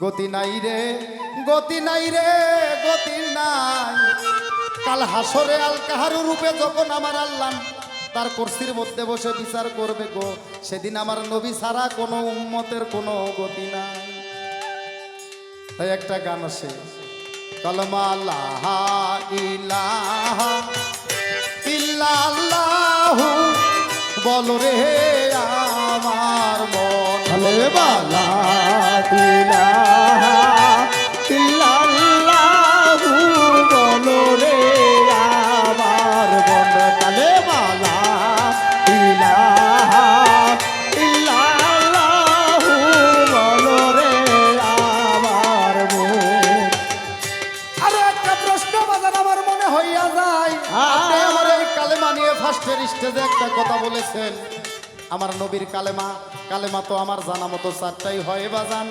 গতি নাই রে, গতি নাই রে, গতি নাই। কাল হাসরে আল কাহারু রূপে যখন আমার আল্লাহ তার কুরসির মধ্যে বসে বিচার করবে গো, সেদিন আমার নবী ছাড়া কোনো উম্মতের কোনো গতি নাই। তাই একটা গান আছে, কলমা লাহা ইলাহা ইল্লাল্লাহু, বলো রে আমার মন। কালে ইলাহা বলো রে আমার আরও একটা প্রশ্ন বাজার আমার মনে হইয়া যায় আপনি আমার এই কালেমা নিয়ে ফার্স্টের স্টেজে একটা কথা বলেছেন। আমার নবীর কালেমা কালেমা তো আমার জানা মতো চারটাই হয় বাজান।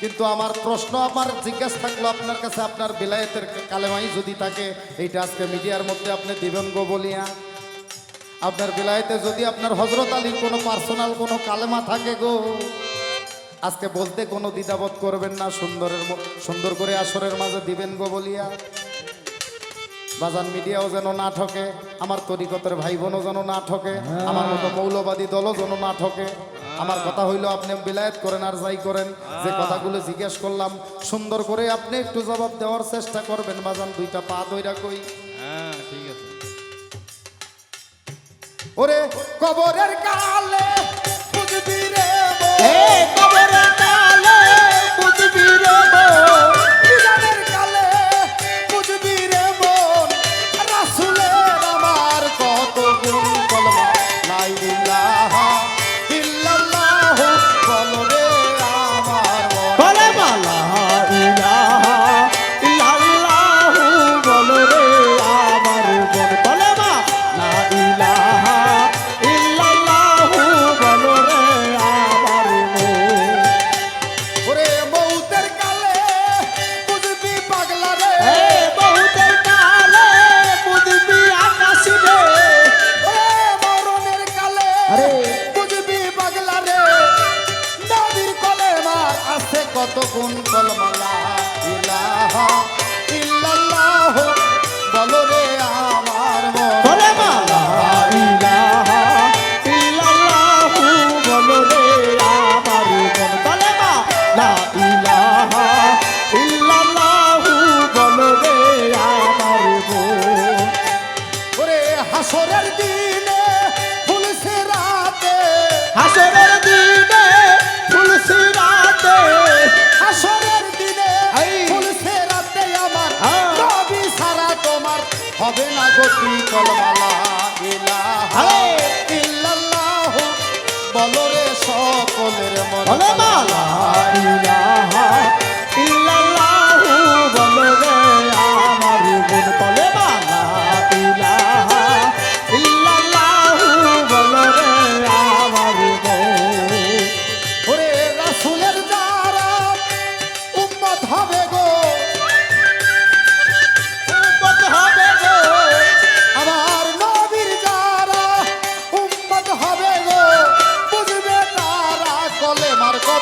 কিন্তু আমার প্রশ্ন আমার জিজ্ঞাসা থাকল আপনার কাছে আপনার বিলায়েতের কালেমাই যদি থাকে এইটা আজকে মিডিয়ার মধ্যে আপনি দিবেন গো বলিয়া। আপনার বিলায়েতে যদি আপনার হজরত আলীর কোনো পার্সোনাল কোনো কালেমা থাকে গো আজকে বলতে কোনো দ্বিধাবোধ করবেন না সুন্দরের সুন্দর করে আসরের মাঝে দিবেন গো বলিয়া। বাজান মিডিয়াও যেন না ঠকে আমার তরিকতের ভাই বোনও যেন না ঠকে আমার মতো মৌলবাদী দলও যেন না ঠকে। আমার কথা হইল আপনি বিলায়ত করেন আর যাই করেন যে কথাগুলো জিজ্ঞেস করলাম সুন্দর করে আপনি একটু জবাব দেওয়ার চেষ্টা করবেন বাজান দুইটা পা ধরে কই। হ্যাঁ ঠিক আছে। ওরে কবরের কালে কত গুণ কলমালা হবে না গতি কলমালা ইলাহা। ইল্লাল্লাহ। বলো রে সকলের মন মালা। ইলাহা। ইল্লাল্লাহু বলো রে